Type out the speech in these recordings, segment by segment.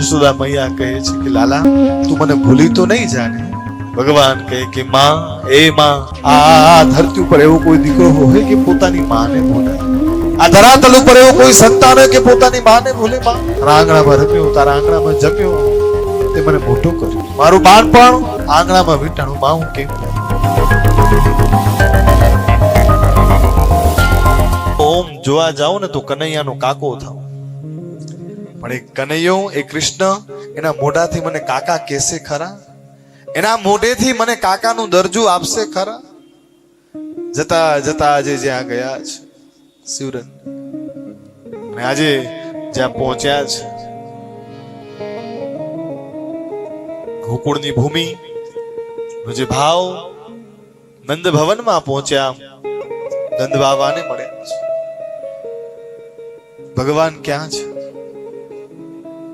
યશોદા મૈયા કહે છે કે, લાલા, તું મને ભૂલી તો નહીં જાને. ભગવાન કહે કે, માં, એ માં, આ ધરતી ઉપર એવો કોઈ દીકરો હોય કે પોતાની માને ભૂલે. આ ધરાતલ ઉપર એવો કોઈ સંતાન હોય કે પોતાની માને ભૂલે. માં આંગણામાં રમ્યો, તારા આંગણામાં જમ્યો. તે મને મોટો કર્યો. મારું બાળપણ આંગણામાં વીંટાણું માં હું કેમ ઓમ, જોવા જાઓ ને તો કનૈયાનો કાકો થાવ. પણ એ કનૈયો, એ કૃષ્ણ, એના મોઢાથી મને કાકા કહેશે ખરા? એના મોઢેથી મને કાકાનું દરજ્જુ આપશે ખરા? જતા જતા આજે જ્યાં ગયા છે શિવરન અને આજે જ્યાં પહોંચ્યા છે, ગોકુળની ભૂમિ, નો જે ભાવ નંદ ભવનમાં પહોંચ્યા નંદ બાબાને મળ્યા છે. ભગવાન ક્યાં છે?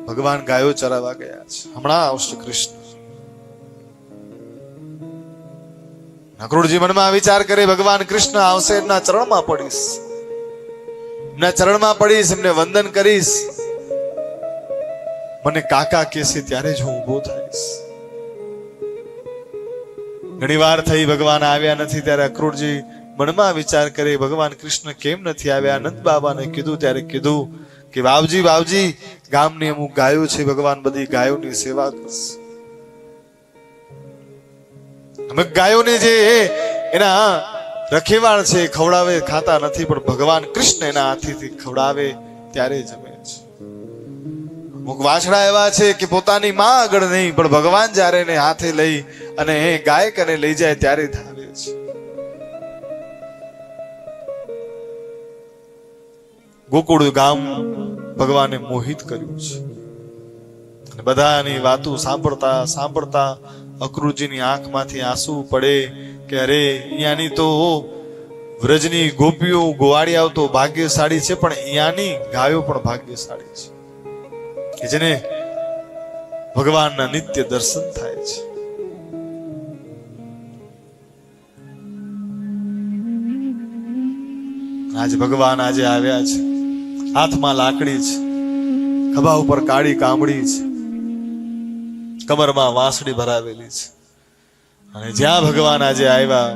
ભગવાન ગાયો ચરાવવા ગયા છે. હમણાં આવશે કૃષ્ણ. નકરુડજી મનમાં વિચાર કરે, ભગવાન કૃષ્ણ આવશે એમના ચરણમાં પડીશ. એમના ચરણમાં પડીશ, એમને વંદન કરીશ. મને કાકા કેસે ત્યારે જ હું ઊભો થઈશ. ઘણી વાર થઈ ભગવાન આવ્યા નથી, ત્યારે અક્રૂરજી મનમાં વિચાર કરે, ભગવાન કૃષ્ણ કેમ નથી આવ્યા? અનંત બાબાને કીધું, ત્યારે કીધું કે વાવજી વાવજી, ગામની અમુક ગાયો છે, ભગવાન બધી ગાયોની સેવા કરશે. અમે ગાયોને જે એના રખેવાળ છે, ખવડાવે, ખાતા નથી, પણ ભગવાન કૃષ્ણ એના હાથીથી ખવડાવે, ત્યારે જમે છે અમુક વાછડા એવા છે કે પોતાની માં આગળ નહીં, પણ ભગવાન જ્યારે એને હાથે લઈ અને એ ગાયક અને લઈ જાય ત્યારે ધાવે ગોકુળ ગામ ભગવાને મોહિત કર્યું છે. અને બધાની વાતો સાંભળતા સાંભળતા અક્રુજીની આંખમાંથી આંસુ પડે કે અરે અહીંયાની તો વ્રજની ગોપીઓ ગોવાળિયાઓ તો ભાગ્યશાળી છે, પણ અહીંયાની ગાયો પણ ભાગ્યશાળી છે. કે જેને ભગવાનના નિત્ય દર્શન થાય છે. આજે ભગવાન આજે આવ્યા છે. હાથમાં લાકડી છે, ખભા ઉપર કાળી કામડી છે, કમરમાં વાંસડી ભરાવેલી છે. અને જ્યાં ભગવાન આજે આવ્યા,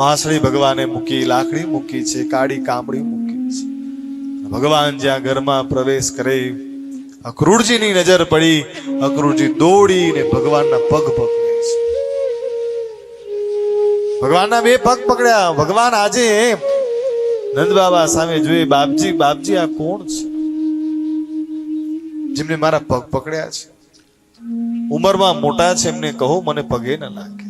વાંસળી ભગવાને મૂકી, લાકડી મૂકી છે, કાળી કામડી મૂકી છે. ભગવાન જ્યાં ઘરમાં પ્રવેશ કરે, અક્રૂરજીની નજર પડી, અક્રૂરજી દોડીને ભગવાનના પગ છે ભગવાનના બે પગ પકડ્યા. ભગવાન આજે નંદ બાબા સામે જોઈ, બાપજી બાપજી, આ કોણ છે? જેમને મારા પગ પકડ્યા છે. ઉંમરમાં મોટા છે એમને કહો, મને પગે ન લાગે.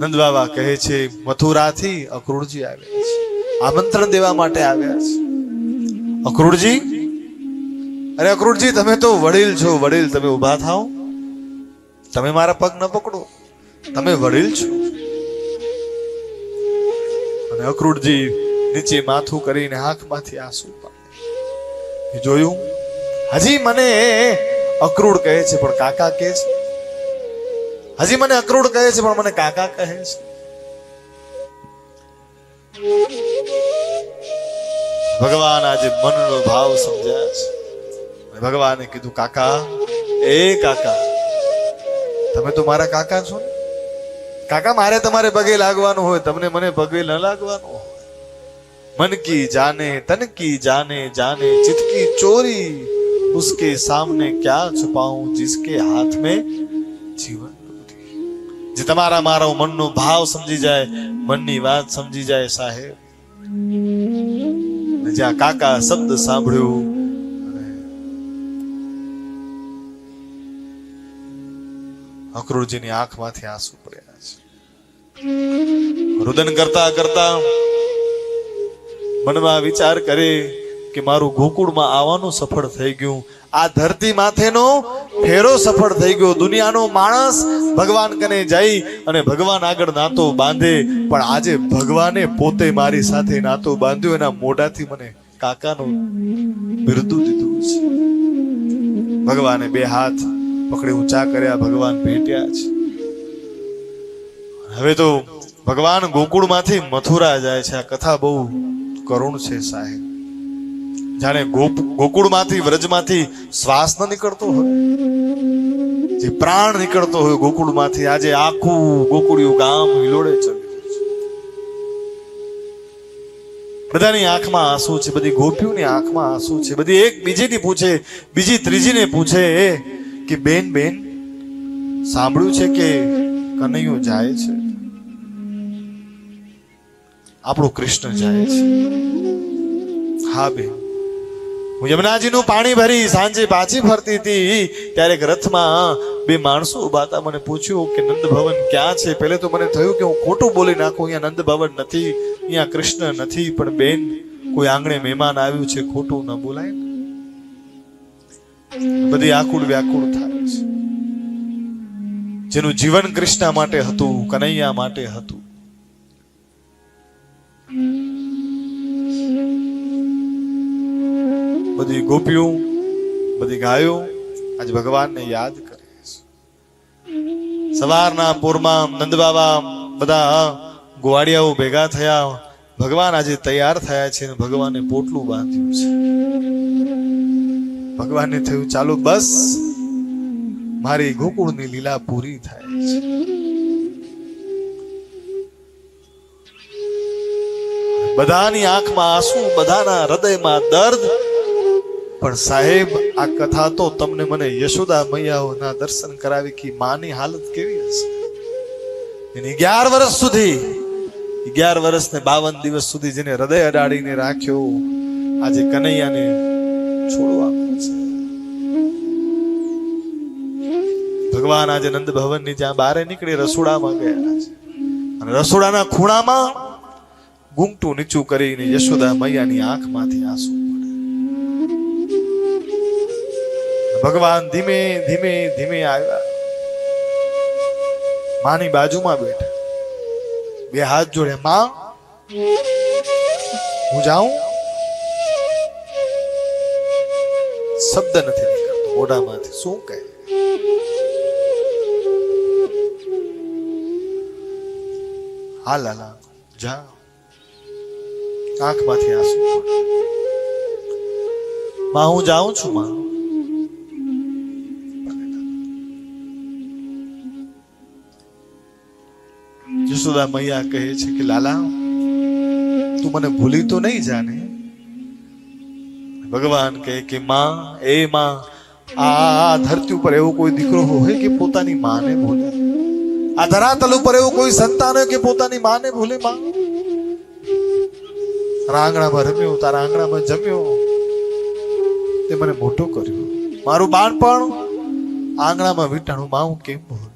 નંદ બાબા કહે છે, મથુરાથી અક્રૂરજી આવ્યા છે. આમંત્રણ દેવા માટે આવ્યા છે. અક્રૂરજી? અરે અક્રૂરજી, તમે તો વડીલ છો. વડીલ, તમે ઊભા થાઓ. તમે મારા પગ ન પકડો. તમે વડીલ છો? અને અક્રૂડજી નીચે માથું કરીને આંખમાંથી આંસુ પાડે. જોયું? હજી મને અક્રૂડ કહે છે, પણ કાકા કહે છે. હજી મને અક્રૂડ કહે છે, પણ મને કાકા કહે છે. ભગવાન આજે મનનો ભાવ સમજ્યા છે. ભગવાને કીધું, કાકા, એ કાકા, તમે તો મારા કાકા છો ને? કાકા, મારે તમારે પગે લાગવાનું હોય. તમને મને પગે ન લાગવાનું હોય. મનકી જાને તનકી જાને જાને, ચિતકી ચોરી. ઉસકે સામને ક્યાં છુપાઉં, જિસકે હાથ મેં જીવન જે તમારા મારો મનનો ભાવ સમજી જાય, મનની વાત સમજી જાય સાહેબ. જ્યાં કાકા શબ્દ સાંભળ્યું અક્રૂરજીની આંખમાંથી આંસુ પડ્યા છે. રુદન કરતા કરતા મનમાં વિચાર કરે કે મારું ગોકુળમાં આવવાનું સફળ થઈ ગયું. આ ધરતી માથેનો ફેરો સફળ થઈ ગયો. દુનિયાનો માણસ ભગવાન કને જઈ અને ભગવાન આગળ નાતો બાંધે. પણ આજે ભગવાને પોતે મારી સાથે નાતો બાંધ્યો. એના મોઢાથી મને કાકાનું બિરદુ દીધું છે. ભગવાને બે હાથ પકડી ઊંચા કર્યા, ભગવાન ભેટ્યા છે હવે તો ભગવાન ગોકુળમાંથી મથુરા જાય છે. આ કથા બહુ કરુણ છે સાહેબ. જાણે ગોકુળમાંથી, વ્રજમાંથી શ્વાસ ન નીકળતો હોય? જે પ્રાણ નીકળતો હોય ગોકુળમાંથી. આજે આખું ગોકુળિયું ગામ હિલોડે છે. બધાની આંખમાં આંસુ છે, બધી ગોપીઓની આંખમાં આંસુ છે, બધી એક બીજીની પૂછે, બીજી ત્રીજીને પૂછે કે બેન બેન, સાંભળ્યું છે કે કનૈયો જાય છે? આપણો કૃષ્ણ જાય છે. હા, બેન. હું યમુનાજીનું પાણી ભરી સાંજે પાછી ફરતી હતી. ત્યારે એક રથમાં બે માણસો ઊભા હતા. મને પૂછ્યું કે નંદ ભવન ક્યાં છે? પહેલે તો મને થયું કે હું ખોટું બોલી નાખું. અહીંયા નંદ ભવન નથી, અહીંયા કૃષ્ણ નથી. પણ બેન, કોઈ આંગણે મહેમાન આવ્યું છે, ખોટું ન બોલાય. બધી આકુળ વ્યાકુળ થાય છે. જેનું જીવન કૃષ્ણ માટે હતું, કનૈયા માટે હતું. બધી ગોપીઓ, બધી ગાયો આજે ભગવાનને યાદ કરે છે. સવારના પૂરમાં નંદબાબા બધા ગોવાડિયાઓ ભેગા થયા. ભગવાન આજે તૈયાર થયા છે ભગવાને પોટલું બાંધ્યું છે. ભગવાનને થયું, ચાલો બસ. મારી ગોકુળની લીલા પૂરી થાય છે. બધાની આંખમાં આંસુ, બધાના હૃદયમાં દર્દ. પણ સાહેબ, આ કથા તો તમને મને યશોદા મૈયાઓના દર્શન કરાવી કે માની હાલત કેવી હશે? એની અગિયાર વર્ષ સુધી, અગિયાર વર્ષ ને બાવન દિવસ સુધી જેને હૃદય અડાડીને રાખ્યો, આજે કનૈયાને છોડવાનો ભગવાન આજે નંદ ભવનની જ્યાં બારે નીકળી રસોડામાં ગયા છે. અને રસોડાના ખૂણામાં ગુંગટું નીચું કરીને યશોદા મૈયાની આંખમાંથી આંસુ ભગવાન ધીમે ધીમે ધીમે આવ્યા. માની બાજુમાં બેઠા. બે હાથ જોડે, માં, હું જાઉં? શબ્દ નથી નીકળતો. મોઢામાંથી શું કહે? હા લાલા જા આંખમાંથી આંસુ માં, હું જાઉં છું, માં. જસોદા મૈયા કહે છે કે, લાલા, તું મને ભૂલી તો નહીં જાને. ભગવાન કહે કે, માં, એ માં, આ આ ધરતી ઉપર એવો કોઈ દીકરો હોય કે પોતાની માને ભૂલે આ ધરાતલ ઉપર એવું કોઈ સંતાન કે પોતાની માને ભૂલે માં? તારા આંગણામાં રમ્યો, તારા આંગણામાં જમ્યો. તે મને મોટો કર્યો. મારું બાળપણ આંગણામાં વીટાણું માં કેમ ભૂલું?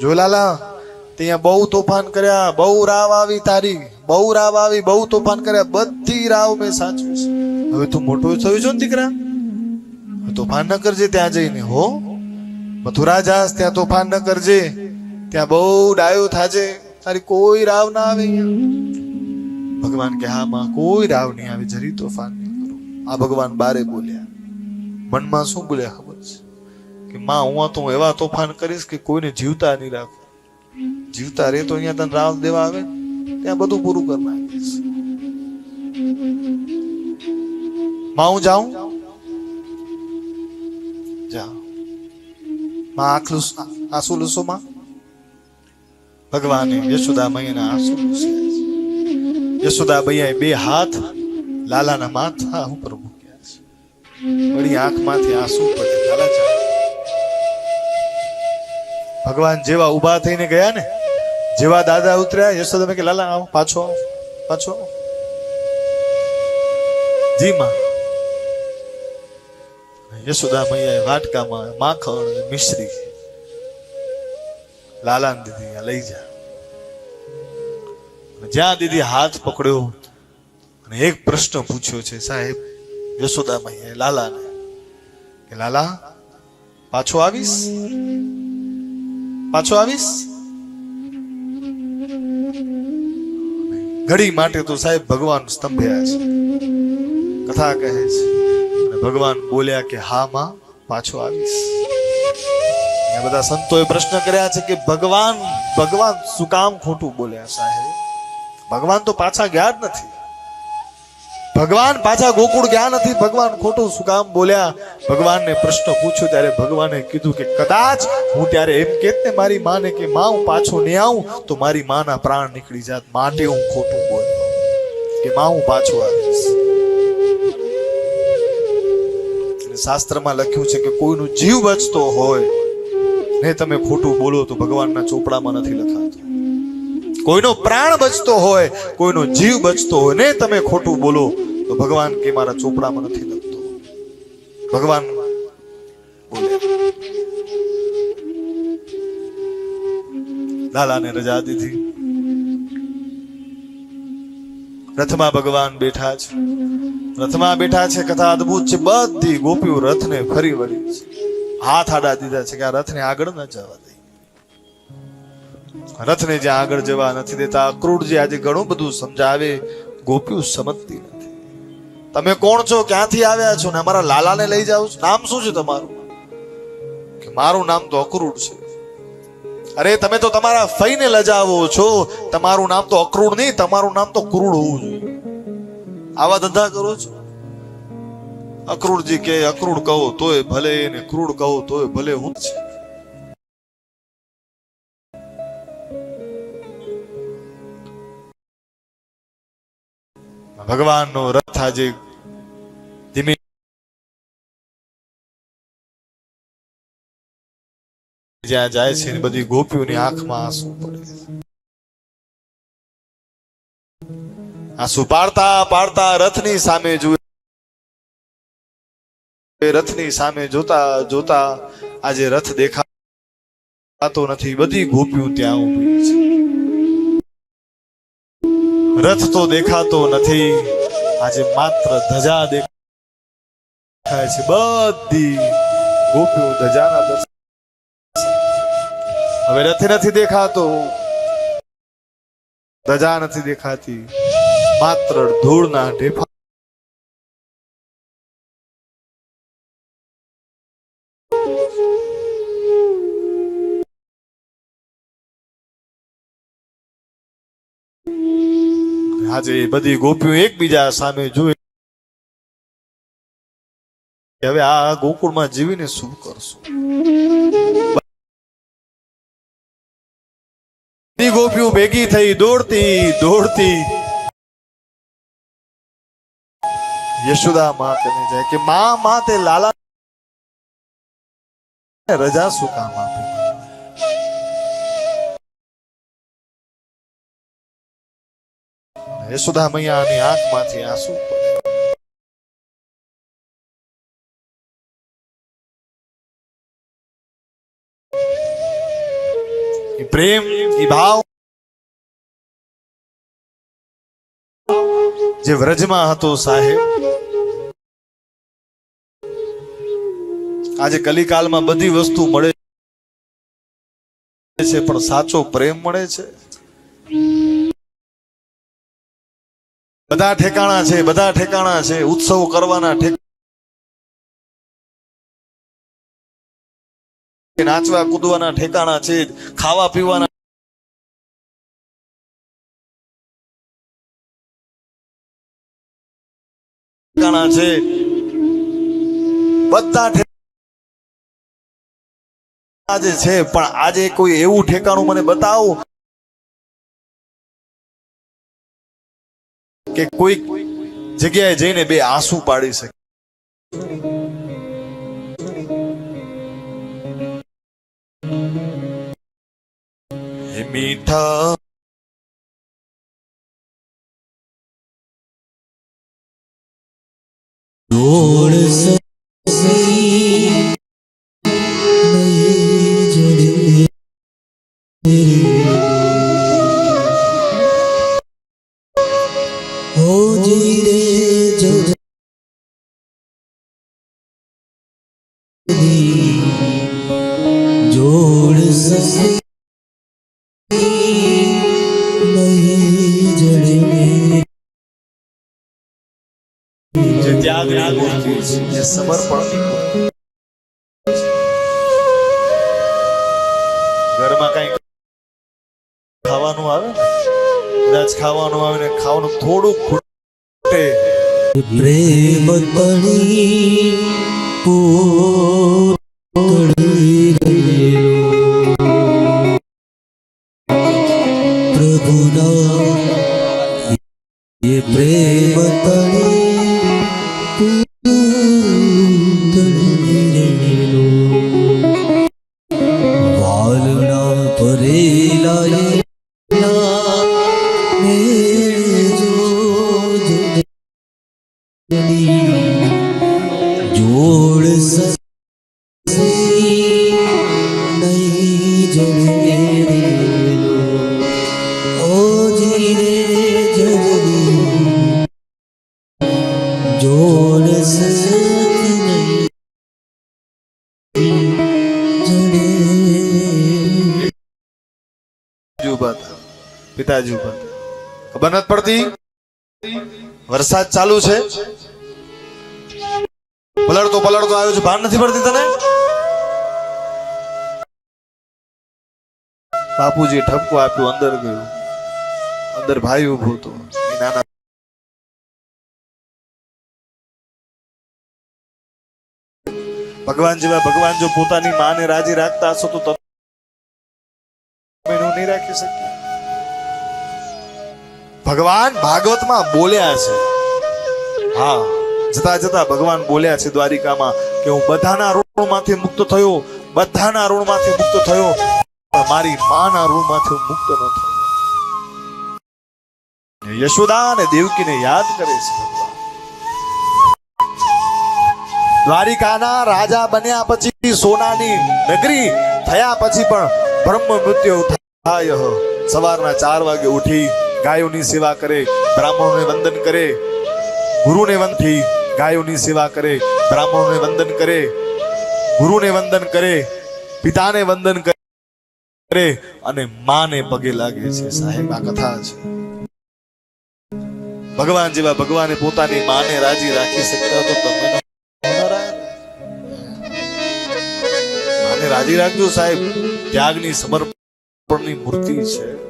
જો લાલા ત્યાં બહુ તોફાન કર્યા, બહુ રાવ આવી તારી, બહુ રાવ આવી, બહુ તોફાન કર્યા, બધી રાવ મેં સાચવી છે. હવે તું મોટો થયું છો ને દીકરા? તોફાન ન કરજે ત્યાં જઈને, હો? મથુરા જાસ ત્યાં તોફાન ન કરજે. ત્યાં બહુ ડાયો થાજે. તારી કોઈ રાવ ના આવે ભગવાન કે, હા, માં, કોઈ રાવ નહીં આવે, જરી તોફાન નહીં કરો. આ ભગવાન બારે બોલ્યા. મનમાં શું બોલ્યા ખબર છે? કે, માં, હું તો એવા તોફાન કરીશ કે કોઈને જીવતા નહીં રાખું. જીવતા રે તો અહીંયા તને રાવ દેવા આવે ત્યાં બધું પૂરું કરી નાખીશમાં, હું જાઉં? માં આખલું આંસુ લૂસોમાં ભગવાને યશોદા મૈયાના આંસુ લૂસ્યા છે યશોદા બે હાથ, લાલાના માથા ઉપર મૂક્યા છે. વળી આંખમાંથી આંસુ પડે લાલા ભગવાન જેવા ઊભા થઈને ગયા ને, જેવા દાદા ઉતર્યા યશોદા કે, લાલા, આવો, પાછો પાછો આવો. જી, માં. યશોદા મૈયાએ વાટકામાં માખણ મિશ્રી લાલાન દીદી લઈ જા. જ્યાં દીદી હાથ પકડ્યો અને એક પ્રશ્ન પૂછ્યો છે, સાહેબ, યશોદા મૈયાએ લાલાને કે, લાલા, પાછો આવીશ? પાછો આવીશ? ઘડી માટે તો સાહેબ ભગવાન સ્તંભ્યા છે. કથા કહે છે. ભગવાન બોલ્યા કે, હા માં, પાછો આવીશ. બધા સંતોએ પ્રશ્ન કર્યા છે કે, ભગવાન ભગવાન શું કામ ખોટું બોલ્યા સાહેબ? ભગવાન તો પાછા ગયા જ નથી. ભગવાન પાછા ગોકુળ ગયા નથી? ભગવાન ખોટું શું કામ બોલ્યા? ભગવાનને પ્રશ્ન પૂછ્યો ત્યારે ભગવાને કીધું કે, કદાચ હું ત્યારે એમ કેત ને મારી માને કે, માં, હું પાછો નહીં આવું, તો મારી માના પ્રાણ નીકળી જાત, માટે હું ખોટું બોલ્યો. કે, માં, હું પાછો આવીશ. શાસ્ત્રમાં લખ્યું છે કે કોઈનું જીવ બચતો હોય, ને તમે ખોટું બોલો તો ભગવાનના ચોપડામાં નથી લખાતું. કોઈનો પ્રાણ બચતો હોય, કોઈનો જીવ બચતો હોય, ને તમે ખોટું બોલો તો ભગવાન કે મારા ચોપડામાં નથી લખતો. ભગવાન લાલાને રજા દીધી. રથમાં ભગવાન બેઠા છે. રથમાં બેઠા છે કથા અદ્ભુત છે. બધી ગોપીઓ રથને ફરી વળી છે. હાથ આડા દીધા છે કે આ રથને આગળ ન જવા દે. રથને જ્યાં આગળ જવા નથી દેતા અક્રૂરજી આજે ઘણું બધું સમજાવે, ગોપીઓ સમજતી નથી. તમે કોણ છો? ક્યાંથી આવ્યા છો? ને અમારા લાલાને લઈ જાઓ છો? નામ શું છે તમારું? કે મારું નામ તો અક્રૂર છે. અરે, તમે તો તમારા ફઈને લજાવો છો. તમારું નામ તો અક્રૂર નહીં, તમારું નામ તો ક્રૂડ હોવું જોઈએ. આવા ધંધા કરો છો અક્રૂરજી કે અક્રૂર કહો, તોય ભલે એને ક્રૂડ કહો, તોય ભલે હું છે ભગવાનનો રથ આજે ધીમે જ્યાં જાય છે બધી ગોપીઓની આંખમાં આંસુ પડે. આંસુ પાડતા પાડતા રથની સામે જુએ રથની સામે જોતા જોતા આજે રથ દેખાતો નથી. બધી ગોપીઓ ત્યાં ઊભી છે. રથ તો દેખાતો નથી. આજે માત્ર ધજા દેખાય છે. બધી ગોપીઓ ધજાના દર્શન હવે રથ નથી દેખાતો. ધજા નથી દેખાતી. માત્ર ધૂળના ઢેફા આજે બધી ગોપીઓ એકબીજા સામે જોઈ હવે આ ગોકુળમાં જીવીને શું કરશું? ગોપીઓ ભેગી થઈ દોડતી દોડતી યશોદા માં કહે જાય કે માં માં તે લાલા રજા શું કામ આપી? યશોદા મૈયાની આંખમાંથી આંસુ પ્રેમ ભાવ જે વ્રજમાં હતો સાહેબ આજે કલિકાલમાં બધી વસ્તુ મળે છે, પણ સાચો પ્રેમ મળે છે? બધા ઠેકાણા છે, બધા ઠેકાણા છે, ઉત્સવ કરવાના નાચવા કૂદવાના ઠેકાણા છે, ખાવા પીવાના ઠેકાણા છે. બધા આજે છે, પણ આજે કોઈ એવું ઠેકાણું મને બતાવો કે કોઈ જગ્યાએ જઈને બે આંસુ પાડી શકે. મીઠા. જોડ જે ત્યાગની મૂર્તિ છે. જે સમર્પણની મૂર્તિ ઘરમાં કઈ ખાવાનું આવે? કદાચ ખાવાનું આવે ને ખાવાનું થોડું ખૂટે. પ્રેમ પૂતળી પ્રભુના પ્રેમ તણી પિતાજી ઉપર. ખબર નથી પડતી? વરસાદ ચાલુ છે. પલળતો પલળતો આવ્યો છે. ભાન નથી પડતી તને? બાપુજી ઠપકો આપ્યો, અંદર ગયો. અંદર ભાઈ ઊભો હતો. નાના ભગવાન જેવા ભગવાન જો પોતાની માને રાજી રાખતા હશો તો તમે નહીં રાખી શકીએ ભગવાન ભાગવતમાં બોલ્યા છે. હા, જતા જતા ભગવાન બોલ્યા છે દ્વારિકામાં કે હું બધાના ઋણમાંથી મુક્ત થયો, બધાના ઋણમાંથી મુક્ત થયો, પણ મારી માના ઋણમાંથી મુક્ત ન થયો. યશોદા અને દેવકીને યાદ કરે છે દ્વારિકાના રાજા બન્યા પછી સોનાની નગરી થયા પછી પણ બ્રહ્મ મૃત્યુ થાય. સવારના ચાર વાગે ઉઠી ગાયોની સેવા કરે, બ્રાહ્મણોને વંદન કરે, ગુરુને વંદથી ગાયોની સેવા કરે, બ્રાહ્મણોને વંદન કરે, ગુરુને વંદન કરે, પિતાને વંદન કરે અને માને પગે લાગે છે. સાહેબ, આ કથા છે. ભગવાન જેવા ભગવાને પોતાની માને રાજી રાખી શકતા તો તમે. માને રાજી રાખજો સાહેબ. ત્યાગની સમર્પણની મૂર્તિ છે.